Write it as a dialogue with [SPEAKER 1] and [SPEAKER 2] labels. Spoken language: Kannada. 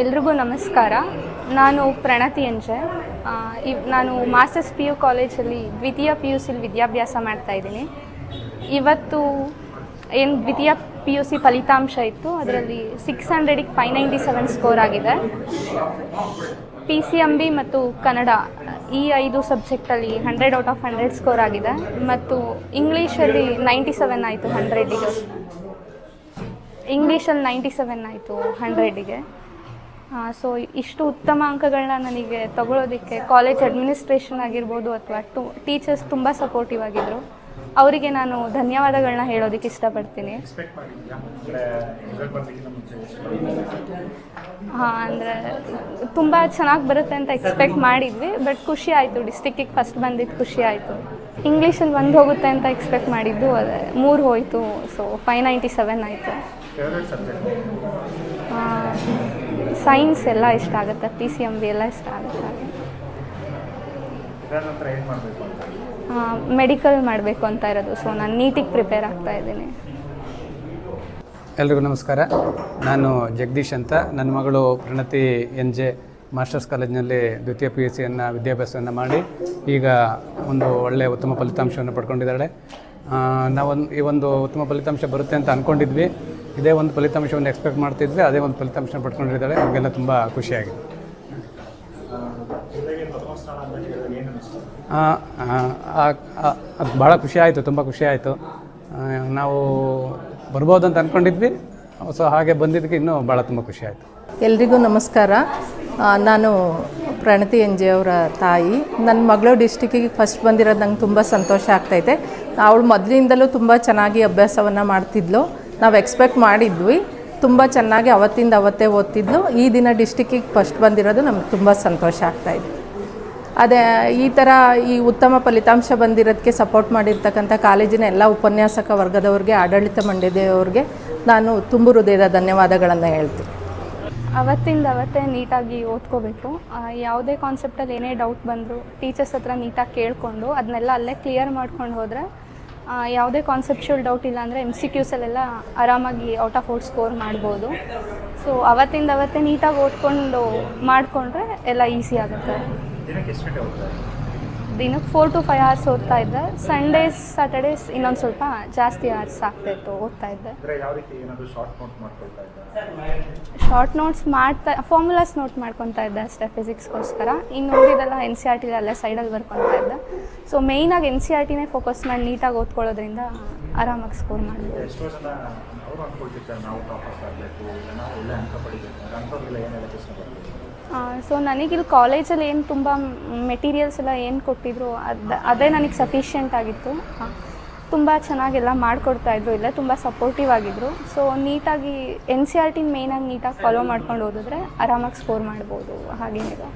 [SPEAKER 1] ಎಲ್ರಿಗೂ ನಮಸ್ಕಾರ. ನಾನು ಪ್ರಣತಿ ಅಂಜೆ. ಇವ್ ನಾನು ಮಾಸ್ಟರ್ಸ್ ಪಿ ಯು ಕಾಲೇಜಲ್ಲಿ ದ್ವಿತೀಯ ಪಿ ಯು ಸಿಲಿ ವಿದ್ಯಾಭ್ಯಾಸ ಮಾಡ್ತಾ ಇದ್ದೀನಿ. ಇವತ್ತು ಏನು ದ್ವಿತೀಯ ಪಿ ಯು ಸಿ ಫಲಿತಾಂಶ ಇತ್ತು, ಅದರಲ್ಲಿ ಸಿಕ್ಸ್ ಹಂಡ್ರೆಡಿಗೆ ಫೈವ್ ನೈಂಟಿ ಸೆವೆನ್ ಸ್ಕೋರ್ ಆಗಿದೆ. ಪಿ ಸಿ ಎಂ ಬಿ ಮತ್ತು ಕನ್ನಡ, ಈ ಐದು ಸಬ್ಜೆಕ್ಟಲ್ಲಿ hundred out of hundred score ಆಗಿದೆ. ಮತ್ತು ಇಂಗ್ಲೀಷಲ್ಲಿ ನೈಂಟಿ ಸೆವೆನ್ ಆಯಿತು ಹಂಡ್ರೆಡಿಗೆ ಇಂಗ್ಲೀಷಲ್ಲಿ ನೈಂಟಿ ಸೆವೆನ್ ಆಯಿತು ಹಂಡ್ರೆಡಿಗೆ ಸೊ ಇಷ್ಟು ಉತ್ತಮ ಅಂಕಗಳನ್ನ ನನಗೆ ತಗೊಳ್ಳೋದಕ್ಕೆ ಕಾಲೇಜ್ ಅಡ್ಮಿನಿಸ್ಟ್ರೇಷನ್ ಆಗಿರ್ಬೋದು ಅಥವಾ ಟು ಟೀಚರ್ಸ್ ತುಂಬ ಸಪೋರ್ಟಿವ್ ಆಗಿದ್ದರು ಅವರಿಗೆ ನಾನು ಧನ್ಯವಾದಗಳನ್ನ ಹೇಳೋದಕ್ಕೆ ಇಷ್ಟಪಡ್ತೀನಿ. ಹಾಂ ಅಂದರೆ ತುಂಬ ಚೆನ್ನಾಗಿ ಬರುತ್ತೆ ಅಂತ ಎಕ್ಸ್ಪೆಕ್ಟ್ ಮಾಡಿದ್ವಿ ಬಟ್ ಖುಷಿ ಆಯಿತು. ಡಿಸ್ಟಿಕ್ಕಿಗೆ ಫಸ್ಟ್ ಬಂದಿದ್ದು ಖುಷಿ ಆಯಿತು. ಇಂಗ್ಲೀಷಲ್ಲಿ ಒಂದು ಹೋಗುತ್ತೆ ಅಂತ ಎಕ್ಸ್ಪೆಕ್ಟ್ ಮಾಡಿದ್ದು ಅದೇ ಮೂರು ಹೋಯಿತು ಸೊ ಫೈವ್ ನೈಂಟಿ ಸೆವೆನ್ ಆಯಿತು ಸೈನ್ಸ್ ಎಲ್ಲ ಇಷ್ಟ ಆಗುತ್ತೆ ಪಿ ಸಿ ಎಂ ಬಿ ಎಲ್ಲ ಇಷ್ಟ ಆಗುತ್ತೆ ಮೆಡಿಕಲ್ ಮಾಡಬೇಕು ಅಂತ? ಇರೋದು. ಸೊ ನಾನು ನೀಟಿಗೆ ಪ್ರಿಪೇರ್ ಆಗ್ತಾ ಇದ್ದೀನಿ.
[SPEAKER 2] ಎಲ್ರಿಗೂ ನಮಸ್ಕಾರ. ನಾನು ಜಗದೀಶ್ ಅಂತ. ನನ್ನ ಮಗಳು ಪ್ರಣತಿ ಎನ್ ಜೆ ಮಾಸ್ಟರ್ಸ್ ಕಾಲೇಜಿನಲ್ಲಿ ದ್ವಿತೀಯ ಪಿ ಯು ಸಿಯನ್ನು ವಿದ್ಯಾಭ್ಯಾಸವನ್ನು ಮಾಡಿ ಈಗ ಒಂದು ಒಳ್ಳೆಯ ಉತ್ತಮ ಫಲಿತಾಂಶವನ್ನು ಪಡ್ಕೊಂಡಿದ್ದಾಳೆ. ಆ, ನಾವೊಂದು ಈ ಒಂದು ಉತ್ತಮ ಫಲಿತಾಂಶ ಬರುತ್ತೆ ಅಂತ ಅಂದ್ಕೊಂಡಿದ್ವಿ ಇದೇ ಒಂದು ಫಲಿತಾಂಶವನ್ನು ಎಕ್ಸ್ಪೆಕ್ಟ್ ಮಾಡ್ತಿದ್ದೆ ಅದೇ ಒಂದು ಫಲಿತಾಂಶ ಪಡ್ಕೊಂಡಿದ್ದಾಳೆ ನಮಗೆಲ್ಲ ತುಂಬ ಖುಷಿಯಾಗಿದೆ. ಅದು ಭಾಳ ಖುಷಿ ಆಯಿತು, ತುಂಬ ಖುಷಿ ಆಯಿತು. ನಾವು ಬರ್ಬೋದು ಅಂತ ಅಂದ್ಕೊಂಡಿದ್ವಿ ಸೊ ಹಾಗೆ ಬಂದಿದ್ದಕ್ಕೆ ಇನ್ನೂ ಭಾಳ ತುಂಬ ಖುಷಿ ಆಯಿತು.
[SPEAKER 3] ಎಲ್ರಿಗೂ ನಮಸ್ಕಾರ. ನಾನು ಪ್ರಣತಿ ಎನ್ ಜೆ ಅವರ ತಾಯಿ. ನನ್ನ ಮಗಳು ಡಿಸ್ಟಿಕ್ಕಿಗೆ ಫಸ್ಟ್ ಬಂದಿರೋದು ನಂಗೆ ತುಂಬ ಸಂತೋಷ ಆಗ್ತೈತೆ. ಅವಳು ಮೊದಲಿಂದಲೂ ತುಂಬ ಚೆನ್ನಾಗಿ ಅಭ್ಯಾಸವನ್ನು ಮಾಡ್ತಿದ್ಲು. ನಾವು ಎಕ್ಸ್ಪೆಕ್ಟ್ ಮಾಡಿದ್ವಿ. ತುಂಬ ಚೆನ್ನಾಗಿ ಅವತ್ತಿಂದ ಅವತ್ತೇ ಓದ್ತಿದ್ಲು. ಈ ದಿನ ಡಿಸ್ಟಿಕ್ಕಿಗೆ ಫಸ್ಟ್ ಬಂದಿರೋದು ನಮ್ಗೆ ತುಂಬ ಸಂತೋಷ ಆಗ್ತಾಯಿದೆ ಅದೇ, ಈ ಥರ ಈ ಉತ್ತಮ ಫಲಿತಾಂಶ ಬಂದಿರೋದಕ್ಕೆ ಸಪೋರ್ಟ್ ಮಾಡಿರ್ತಕ್ಕಂಥ ಕಾಲೇಜಿನ ಎಲ್ಲ ಉಪನ್ಯಾಸಕ ವರ್ಗದವ್ರಿಗೆ, ಆಡಳಿತ ಮಂಡಳಿಯವ್ರಿಗೆ ನಾನು ತುಂಬ ಹೃದಯದ ಧನ್ಯವಾದಗಳನ್ನು ಹೇಳ್ತೀನಿ.
[SPEAKER 1] ಅವತ್ತಿಂದ ಅವತ್ತೇ ನೀಟಾಗಿ ಓದ್ಕೋಬೇಕು. ಯಾವುದೇ ಕಾನ್ಸೆಪ್ಟಲ್ಲಿ ಏನೇ ಡೌಟ್ ಬಂದರೂ ಟೀಚರ್ಸ್ ಹತ್ರ ನೀಟಾಗಿ ಕೇಳಿಕೊಂಡು ಅದನ್ನೆಲ್ಲ ಅಲ್ಲೇ ಕ್ಲಿಯರ್ ಮಾಡ್ಕೊಂಡು ಹೋದರೆ ಯಾವುದೇ ಕಾನ್ಸೆಪ್ಚುವಲ್ ಡೌಟ್ ಇಲ್ಲ ಅಂದರೆ ಎಂ ಸಿ ಕ್ಯೂಸಲ್ಲೆಲ್ಲ ಆರಾಮಾಗಿ ಔಟ್ ಆಫ್ ಔಟ್ ಸ್ಕೋರ್ ಮಾಡ್ಬೋದು. ಸೊ ಅವತ್ತಿಂದ ಅವತ್ತೇ ನೀಟಾಗಿ ಓದ್ಕೊಂಡು ಮಾಡಿಕೊಂಡ್ರೆ ಎಲ್ಲ ಈಸಿ ಆಗುತ್ತೆ.
[SPEAKER 4] ದಿನಕ್ಕೆ
[SPEAKER 1] ಫೋರ್ ಟು ಫೈವ್ ಅವರ್ಸ್ ಓದ್ತಾ ಇದ್ದೆ. ಸಂಡೇಸ್ ಸ್ಯಾಟರ್ಡೇಸ್ ಇನ್ನೊಂದು ಸ್ವಲ್ಪ ಜಾಸ್ತಿ ಅವರ್ಸ್ ಆಗ್ತಾಯಿತ್ತು ಓದ್ತಾ ಇದ್ದೆ.
[SPEAKER 4] ಶಾರ್ಟ್
[SPEAKER 1] ನೋಟ್ಸ್ ಮಾಡ್ತಾ ಫಾರ್ಮುಲಾಸ್ ನೋಟ್ ಮಾಡ್ಕೊತಾ ಇದ್ದೆ ಅಷ್ಟೇ ಫಿಸಿಕ್ಸ್ಗೋಸ್ಕರ ಇನ್ನು ಉಳಿದೆಲ್ಲ ಎನ್ ಸಿ ಆರ್ ಟಿ ಅಲ್ಲೇ ಸೈಡಲ್ಲಿ ಬರ್ಕೊತಾ ಇದ್ದೆ. ಸೊ ಮೇಯ್ನಾಗಿ ಎನ್ ಸಿ ಆರ್ ಟಿನೇ ಫೋಕಸ್ ಮಾಡಿ ನೀಟಾಗಿ ಓದ್ಕೊಳ್ಳೋದ್ರಿಂದ ಆರಾಮಾಗಿ ಸ್ಕೋರ್ ಮಾಡ್ಬೋದು. ಸೊ ನನಗಿಲ್ಲಿ ಕಾಲೇಜಲ್ಲಿ ಏನು ತುಂಬ ಮೆಟೀರಿಯಲ್ಸ್ ಎಲ್ಲ ಏನು ಕೊಟ್ಟಿದ್ರು ಅದು, ಅದೇ ನನಗೆ ಸಫಿಷಿಯೆಂಟ್ ಆಗಿತ್ತು. ತುಂಬ ಚೆನ್ನಾಗೆಲ್ಲ ಮಾಡಿಕೊಡ್ತಾಯಿದ್ರು ಇಲ್ಲ ತುಂಬ ಸಪೋರ್ಟಿವ್ ಆಗಿದ್ರು. ಸೊ ನೀಟಾಗಿ ಎನ್ ಸಿ ಆರ್ ಟಿನ ಮೇಯ್ನಾಗಿ ನೀಟಾಗಿ ಫಾಲೋ ಮಾಡ್ಕೊಂಡು ಓದಿದ್ರೆ ಆರಾಮಾಗಿ ಸ್ಕೋರ್ ಮಾಡ್ಬೋದು ಹಾಗೇನಿಲ್ಲ